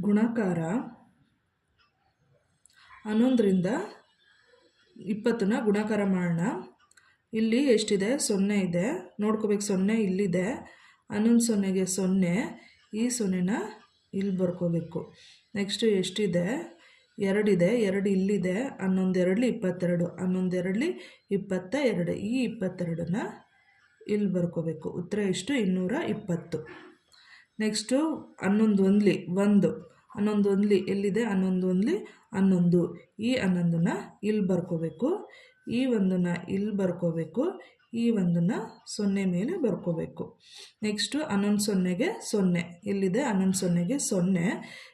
ಗುಣಾಕಾರ ಹನ್ನೊಂದರಿಂದ ಇಪ್ಪತ್ತನ್ನ ಗುಣಾಕಾರ ಮಾಡೋಣ. ಇಲ್ಲಿ ಎಷ್ಟಿದೆ? ಸೊನ್ನೆ ಇದೆ. ನೋಡ್ಕೋಬೇಕು, ಸೊನ್ನೆ ಇಲ್ಲಿದೆ. ಹನ್ನೊಂದು ಸೊನ್ನೆಗೆ ಸೊನ್ನೆ. ಈ ಸೊನ್ನೆನ ಇಲ್ಲಿ ಬರ್ಕೋಬೇಕು. ನೆಕ್ಸ್ಟು ಎಷ್ಟಿದೆ? ಎರಡಿದೆ. ಎರಡು ಇಲ್ಲಿದೆ. ಹನ್ನೊಂದೆರಡಲಿ ಇಪ್ಪತ್ತೆರಡು. ಹನ್ನೊಂದೆರಡಲಿ ಇಪ್ಪತ್ತ ಎರಡು ಈ ಇಪ್ಪತ್ತೆರಡನ್ನ ಇಲ್ಲಿ ಬರ್ಕೋಬೇಕು. ಉತ್ತರ ಎಷ್ಟು? ಇನ್ನೂರ ಇಪ್ಪತ್ತು. ನೆಕ್ಸ್ಟು ಹನ್ನೊಂದು ಒಂದ್ಲಿ, ಒಂದು. ಹನ್ನೊಂದು ಒಂದ್ಲಿ ಎಲ್ಲಿದೆ? ಹನ್ನೊಂದು ಒಂದ್ಲಿ ಹನ್ನೊಂದು. ಈ ಹನ್ನೊಂದನ್ನ ಇಲ್ಲಿ ಬರ್ಕೋಬೇಕು. ಈ ಒಂದನ್ನು ಇಲ್ಲಿ ಬರ್ಕೋಬೇಕು. ಈ ಒಂದನ್ನು ಸೊನ್ನೆ ಮೇಲೆ ಬರ್ಕೋಬೇಕು. ನೆಕ್ಸ್ಟು ಹನ್ನೊಂದು ಸೊನ್ನೆಗೆ ಸೊನ್ನೆ. ಇಲ್ಲಿದೆ ಹನ್ನೊಂದು ಸೊನ್ನೆಗೆ ಸೊನ್ನೆ.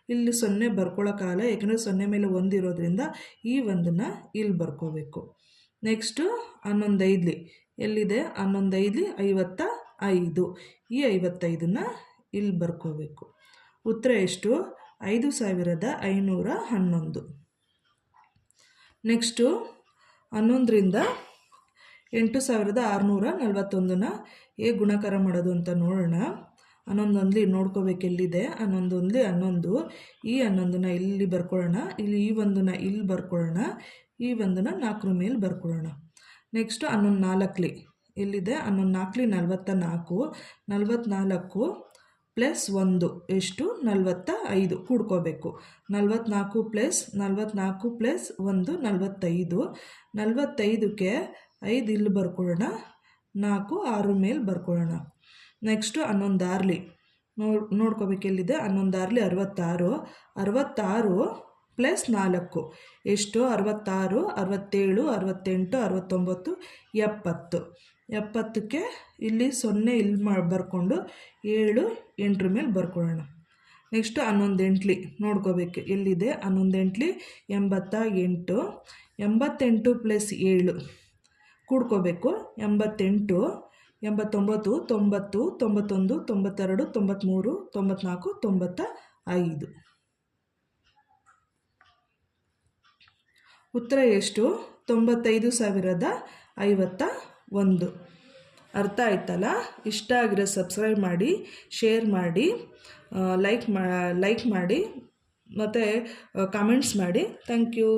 ಇಲ್ಲಿ ಸೊನ್ನೆ ಬರ್ಕೊಳ್ಳೋಕ್ಕಾಗಲ್ಲ ಯಾಕಂದರೆ ಸೊನ್ನೆ ಮೇಲೆ ಒಂದಿರೋದ್ರಿಂದ ಈ ಒಂದನ್ನು ಇಲ್ಲಿ ಬರ್ಕೋಬೇಕು. ನೆಕ್ಸ್ಟು ಹನ್ನೊಂದು ಐದ್ಲಿ ಎಲ್ಲಿದೆ? ಹನ್ನೊಂದು ಐದ್ಲಿ ಐವತ್ತ ಐದು. ಈ ಐವತ್ತೈದನ್ನು ಇಲ್ಲಿ ಬರ್ಕೋಬೇಕು. ಉತ್ತರ ಎಷ್ಟು? ಐದು ಸಾವಿರದ ಐನೂರ ಹನ್ನೊಂದು. ನೆಕ್ಸ್ಟು ಹನ್ನೊಂದರಿಂದ ಎಂಟು ಸಾವಿರದ ಆರುನೂರ ನಲ್ವತ್ತೊಂದನ್ನ ಹೇಗೆ ಗುಣಕಾರ ಮಾಡೋದು ಅಂತ ನೋಡೋಣ. ಹನ್ನೊಂದೊಂದ್ಲಿ ನೋಡ್ಕೋಬೇಕು ಎಲ್ಲಿದೆ? ಹನ್ನೊಂದೊಂದ್ಲಿ ಹನ್ನೊಂದು. ಈ ಹನ್ನೊಂದನ್ನ ಇಲ್ಲಿ ಬರ್ಕೊಳ್ಳೋಣ. ಇಲ್ಲಿ ಈ ಒಂದನ್ನ ಇಲ್ಲಿ ಬರ್ಕೊಳ್ಳೋಣ. ಈ ಒಂದನ್ನ ನಾಲ್ಕರ ಮೇಲೆ ಬರ್ಕೊಳ್ಳೋಣ. ನೆಕ್ಸ್ಟು ಹನ್ನೊಂದು ನಾಲ್ಕಲಿ ಎಲ್ಲಿದೆ? ಹನ್ನೊಂದು ನಾಲ್ಕಲಿ ನಲ್ವತ್ತ ನಾಲ್ಕು ನಲ್ವತ್ನಾಲ್ಕು ಪ್ಲಸ್ ಒಂದು ಎಷ್ಟು? ನಲವತ್ತ ಐದು ಕೂಡ್ಕೋಬೇಕು. ನಲವತ್ತ್ನಾಲ್ಕು ಪ್ಲಸ್ ನಲ್ವತ್ನಾಲ್ಕು ಪ್ಲಸ್ ಒಂದು, ನಲವತ್ತೈದು. ನಲವತ್ತೈದಕ್ಕೆ ಐದು ಇಲ್ಲಿ ಬರ್ಕೊಳ್ಳೋಣ. ನಾಲ್ಕು, ಆರು ಮೇಲೆ ಬರ್ಕೊಳ್ಳೋಣ. ನೆಕ್ಸ್ಟು ಹನ್ನೊಂದು ಆರ್ಲಿ. ನೋಡ್ ನೋಡ್ಕೋಬೇಕೆಲ್ಲಿದೆ ಹನ್ನೊಂದು ಆರ್ಲಿ ಅರವತ್ತಾರು. ಅರವತ್ತಾರು ಪ್ಲಸ್ ನಾಲ್ಕು. ಎಷ್ಟು? ಅರವತ್ತಾರು, ಅರವತ್ತೇಳು, ಅರವತ್ತೆಂಟು, ಅರವತ್ತೊಂಬತ್ತು, ಎಪ್ಪತ್ತು. ಎಪ್ಪತ್ತಕ್ಕೆ ಇಲ್ಲಿ ಸೊನ್ನೆ ಇಲ್ಲಿ ಮಾಡಿ ಬರ್ಕೊಂಡು ಏಳು, ಎಂಟ್ರ ಮೇಲೆ ಬರ್ಕೊಳ್ಳೋಣ. ನೆಕ್ಸ್ಟು ಹನ್ನೊಂದೆಂಟ್ಲಿ ನೋಡ್ಕೋಬೇಕು. ಎಲ್ಲಿದೆ? ಹನ್ನೊಂದು ಎಂಟ್ಲಿ ಎಂಬತ್ತ ಎಂಟು, ಎಂಬತ್ತೆಂಟು ಪ್ಲಸ್ ಏಳು. ಕೂಡ್ಕೋಬೇಕು. ಎಂಬತ್ತೆಂಟು, ಎಂಬತ್ತೊಂಬತ್ತು, ತೊಂಬತ್ತು, ತೊಂಬತ್ತೊಂದು, ತೊಂಬತ್ತೆರಡು ತೊಂಬತ್ತ್ಮೂರು ತೊಂಬತ್ನಾಲ್ಕು, ತೊಂಬತ್ತ ಐದು. ಉತ್ತರ ಎಷ್ಟು? ತೊಂಬತ್ತೈದು ಸಾವಿರದ ಐವತ್ತ ಒಂದು. ಅರ್ಥ ಆಯ್ತಲ್ಲ? ಇಷ್ಟ ಆಗಿರೋ ಸಬ್ಸ್ಕ್ರೈಬ್ ಮಾಡಿ ಶೇರ್ ಮಾಡಿ ಲೈಕ್ ಮಾ ಲೈಕ್ ಮಾಡಿ, ಮತ್ತು ಕಮೆಂಟ್ಸ್ ಮಾಡಿ. Thank you